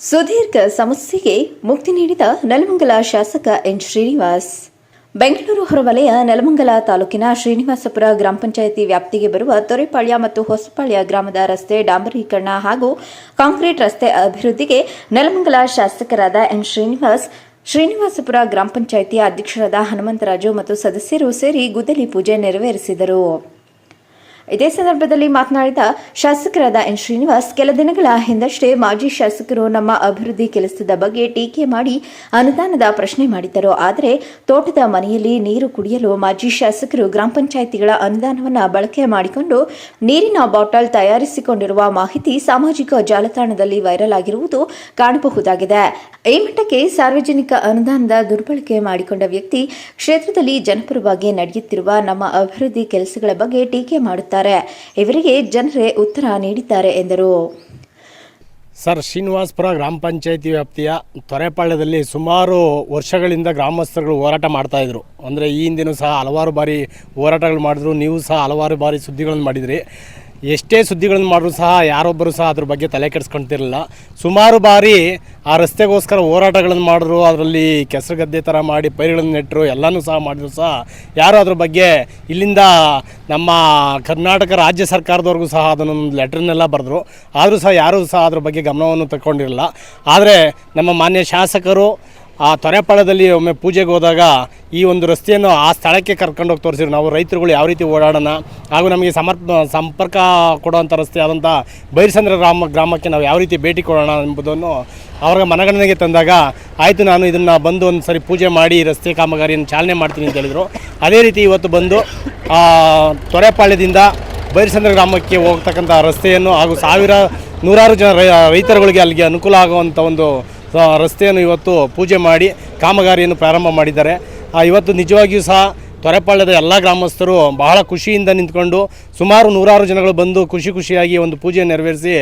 ಸುದೀರ್ಘ ಸಮಸ್ಯೆಗೆ ಮುಕ್ತಿ ನೀಡಿದ ನೆಲಮಂಗಲ ಶಾಸಕ ಎನ್ ಶ್ರೀನಿವಾಸ್. ಬೆಂಗಳೂರು ಹೊರವಲಯ ನೆಲಮಂಗಲ ತಾಲೂಕಿನ ಶ್ರೀನಿವಾಸಪುರ ಗ್ರಾಮ ಪಂಚಾಯಿತಿ ವ್ಯಾಪ್ತಿಗೆ ಬರುವ ತೊರೆಪಾಳ್ಯ ಮತ್ತು ಹೊಸಪಾಳ್ಯ ಗ್ರಾಮದ ರಸ್ತೆ ಡಾಂಬರೀಕರಣ ಹಾಗೂ ಕಾಂಕ್ರೀಟ್ ರಸ್ತೆ ಅಭಿವೃದ್ಧಿಗೆ ನೆಲಮಂಗಲ ಶಾಸಕರಾದ ಎನ್ ಶ್ರೀನಿವಾಸ್, ಶ್ರೀನಿವಾಸಪುರ ಗ್ರಾಮ ಪಂಚಾಯಿತಿಯ ಅಧ್ಯಕ್ಷರಾದ ಹನುಮಂತರಾಜು ಮತ್ತು ಸದಸ್ಯರು ಸೇರಿ ಗುದ್ದಲಿ ಪೂಜೆ ನೆರವೇರಿಸಿದರು. ಇದೇ ಸಂದರ್ಭದಲ್ಲಿ ಮಾತನಾಡಿದ ಶಾಸಕರಾದ ಎನ್ ಶ್ರೀನಿವಾಸ್, ಕೆಲ ದಿನಗಳ ಹಿಂದಷ್ಟೇ ಮಾಜಿ ಶಾಸಕರು ನಮ್ಮ ಅಭಿವೃದ್ಧಿ ಕೆಲಸದ ಬಗ್ಗೆ ಟೀಕೆ ಮಾಡಿ ಅನುದಾನದ ಪ್ರಶ್ನೆ ಮಾಡಿದ್ದರು. ಆದರೆ ತೋಟದ ಮನೆಯಲ್ಲಿ ನೀರು ಕುಡಿಯಲು ಮಾಜಿ ಶಾಸಕರು ಗ್ರಾಮ ಪಂಚಾಯಿತಿಗಳ ಅನುದಾನವನ್ನು ಬಳಕೆ ಮಾಡಿಕೊಂಡು ನೀರಿನ ಬಾಟಲ್ ತಯಾರಿಸಿಕೊಂಡಿರುವ ಮಾಹಿತಿ ಸಾಮಾಜಿಕ ಜಾಲತಾಣದಲ್ಲಿ ವೈರಲ್ ಆಗಿರುವುದು ಕಾಣಬಹುದಾಗಿದೆ. ಈ ಮಟ್ಟಕ್ಕೆ ಸಾರ್ವಜನಿಕ ಅನುದಾನದ ದುರ್ಬಳಕೆ ಮಾಡಿಕೊಂಡ ವ್ಯಕ್ತಿ ಕ್ಷೇತ್ರದಲ್ಲಿ ಜನಪರವಾಗಿ ನಡೆಯುತ್ತಿರುವ ನಮ್ಮ ಅಭಿವೃದ್ಧಿ ಕೆಲಸಗಳ ಬಗ್ಗೆ ಟೀಕೆ ಮಾಡುತ್ತಾರೆ ಇವರಿಗೆ ಜನರೇ ಉತ್ತರ ನೀಡಿದ್ದಾರೆ ಎಂದರು. ಸರ್, ಶ್ರೀನಿವಾಸ್ಪುರ ಗ್ರಾಮ ಪಂಚಾಯತಿ ವ್ಯಾಪ್ತಿಯ ತೊರೆಪಾಳ್ಯದಲ್ಲಿ ಸುಮಾರು ವರ್ಷಗಳಿಂದ ಗ್ರಾಮಸ್ಥರುಗಳು ಹೋರಾಟ ಮಾಡ್ತಾಯಿದ್ರು ಅಂದರೆ ಈ ಹಿಂದಿನೂ ಸಹ ಹಲವಾರು ಬಾರಿ ಹೋರಾಟಗಳು ಮಾಡಿದ್ರು. ನೀವು ಸಹ ಹಲವಾರು ಬಾರಿ ಸುದ್ದಿಗಳನ್ನು ಮಾಡಿದ್ರಿ. ಎಷ್ಟೇ ಸುದ್ದಿಗಳನ್ನು ಮಾಡಿದ್ರು ಸಹ ಯಾರೊಬ್ಬರು ಸಹ ಅದ್ರ ಬಗ್ಗೆ ತಲೆ ಕೆಡಿಸ್ಕೊಳ್ತಿರಲಿಲ್ಲ ಸುಮಾರು ಬಾರಿ ಆ ರಸ್ತೆಗೋಸ್ಕರ ಹೋರಾಟಗಳನ್ನು ಮಾಡಿದ್ರು. ಅದರಲ್ಲಿ ಕೆಸರು ಗದ್ದೆ ಥರ ಮಾಡಿ ಪೈರುಗಳನ್ನು ನೆಟ್ಟರು, ಎಲ್ಲನೂ ಸಹ ಮಾಡಿದ್ರು ಸಹ. ಯಾರು ಅದ್ರ ಬಗ್ಗೆ ಇಲ್ಲಿಂದ ನಮ್ಮ ಕರ್ನಾಟಕ ರಾಜ್ಯ ಸರ್ಕಾರದವ್ರಿಗೂ ಸಹ ಅದನ್ನೊಂದು ಲೆಟ್ರನ್ನೆಲ್ಲ ಬರೆದ್ರು. ಆದರೂ ಸಹ ಯಾರೂ ಸಹ ಅದ್ರ ಬಗ್ಗೆ ಗಮನವನ್ನು ತಗೊಂಡಿರಲಿಲ್ಲ ಆದರೆ ನಮ್ಮ ಮಾನ್ಯ ಶಾಸಕರು ಆ ತೊರೆಪಾಳ್ಯದಲ್ಲಿ ಒಮ್ಮೆ ಪೂಜೆಗೆ ಹೋದಾಗ ಈ ಒಂದು ರಸ್ತೆಯನ್ನು ಆ ಸ್ಥಳಕ್ಕೆ ಕರ್ಕೊಂಡೋಗಿ ತೋರಿಸಿದ್ರು. ನಾವು ರೈತರುಗಳು ಯಾವ ರೀತಿ ಓಡಾಡೋಣ, ಹಾಗೂ ನಮಗೆ ಸಮರ್ಪ ಸಂಪರ್ಕ ಕೊಡುವಂಥ ರಸ್ತೆ ಆದಂಥ ಬೈರಸಂದ್ರ ಗ್ರಾಮ ಗ್ರಾಮಕ್ಕೆ ನಾವು ಯಾವ ರೀತಿ ಭೇಟಿ ಕೊಡೋಣ ಎಂಬುದನ್ನು ಅವರ ಮನಗಣನೆಗೆ ತಂದಾಗ, ಆಯಿತು, ನಾನು ಇದನ್ನು ಬಂದು ಒಂದು ಸರಿ ಪೂಜೆ ಮಾಡಿ ರಸ್ತೆ ಕಾಮಗಾರಿಯನ್ನು ಚಾಲನೆ ಮಾಡ್ತೀನಿ ಅಂತ ಹೇಳಿದರು. ಅದೇ ರೀತಿ ಇವತ್ತು ಬಂದು ತೊರೆಪಾಳ್ಯದಿಂದ ಬೈರಸಂದ್ರ ಗ್ರಾಮಕ್ಕೆ ಹೋಗ್ತಕ್ಕಂಥ ರಸ್ತೆಯನ್ನು ಹಾಗೂ ಸಾವಿರ ನೂರಾರು ಜನ ರೈತರುಗಳಿಗೆ ಅಲ್ಲಿಗೆ ಅನುಕೂಲ ಆಗುವಂಥ ಒಂದು ರಸ್ತೆಯನ್ನು ಇವತ್ತು ಪೂಜೆ ಮಾಡಿ ಕಾಮಗಾರಿಯನ್ನು ಪ್ರಾರಂಭ ಮಾಡಿದ್ದಾರೆ. ಇವತ್ತು ನಿಜವಾಗಿಯೂ ಸಹ ತೊರೆಪಾಳ್ಯದ ಎಲ್ಲ ಗ್ರಾಮಸ್ಥರು ಬಹಳ ಖುಷಿಯಿಂದ ನಿಂತ್ಕೊಂಡು ಸುಮಾರು ನೂರಾರು ಜನಗಳು ಬಂದು ಖುಷಿ ಖುಷಿಯಾಗಿ ಒಂದು ಪೂಜೆ ನೆರವೇರಿಸಿ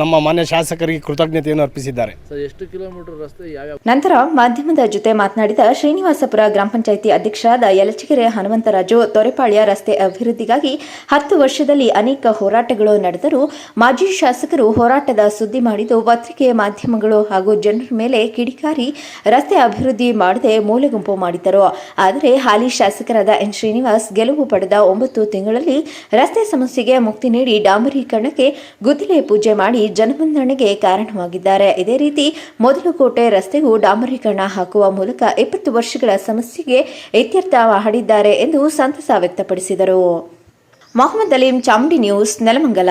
ನಮ್ಮ ಮಾನ್ಯ ಶಾಸಕರಿಗೆ ಕೃತಜ್ಞತೆಯನ್ನು ಅರ್ಪಿಸಿದ್ದಾರೆ. ಸರ್ ಎಷ್ಟು ಕಿಲೋಮೀಟರ್ ರಸ್ತೆ ನಂತರ ಮಾಧ್ಯಮದ ಜೊತೆ ಮಾತನಾಡಿದ ಶ್ರೀನಿವಾಸಪುರ ಗ್ರಾಮ ಪಂಚಾಯಿತಿ ಅಧ್ಯಕ್ಷರಾದ ಯಲಚಗೆರೆ ಹನುಮಂತರಾಜು ತೊರೆಪಾಳ್ಯ ರಸ್ತೆ ಅಭಿವೃದ್ಧಿಗಾಗಿ ಹತ್ತು ವರ್ಷದಲ್ಲಿ ಅನೇಕ ಹೋರಾಟಗಳು ನಡೆದರೂ ಮಾಜಿ ಶಾಸಕರು ಹೋರಾಟದ ಸುದ್ದಿ ಮಾಡಿದ್ದು ಪತ್ರಿಕೆ ಮಾಧ್ಯಮಗಳು ಹಾಗೂ ಜನರ ಮೇಲೆ ಕಿಡಿಕಾರಿ ರಸ್ತೆ ಅಭಿವೃದ್ಧಿ ಮಾಡದೆ ಮೂಲೆಗುಂಪು ಮಾಡಿದ್ದರು. ಆದರೆ ಹಾಲಿ ಶಾಸಕರಾದ ಎನ್ ಶ್ರೀನಿವಾಸ್ ಗೆಲುವು ಪಡೆದ ಒಂಬತ್ತು ತಿಂಗಳಲ್ಲಿ ರಸ್ತೆ ಸಮಸ್ಯೆಗೆ ಮುಕ್ತಿ ನೀಡಿ ಡಾಂಬರೀಕರಣಕ್ಕೆ ಗುದ್ದಲೆ ಪೂಜೆ ಮಾಡಿ ಜನಬಂಧನೆಗೆ ಕಾರಣವಾಗಿದ್ದಾರೆ. ಇದೇ ರೀತಿ ಮೊದಲು ಕೋಟೆ ರಸ್ತೆಗೂ ಡಾಂಬರೀಕರಣ ಹಾಕುವ ಮೂಲಕ ಇಪ್ಪತ್ತು ವರ್ಷಗಳ ಸಮಸ್ಯೆಗೆ ಇತ್ಯರ್ಥ ಮಾಡಿದ್ದಾರೆ ಎಂದು ಸಂತಸ ವ್ಯಕ್ತಪಡಿಸಿದರು. ಮೊಹಮ್ಮದ್ ಅಲೀಂ ಚಾಮುಂಡಿ ನ್ಯೂಸ್ ನೆಲಮಂಗಲ.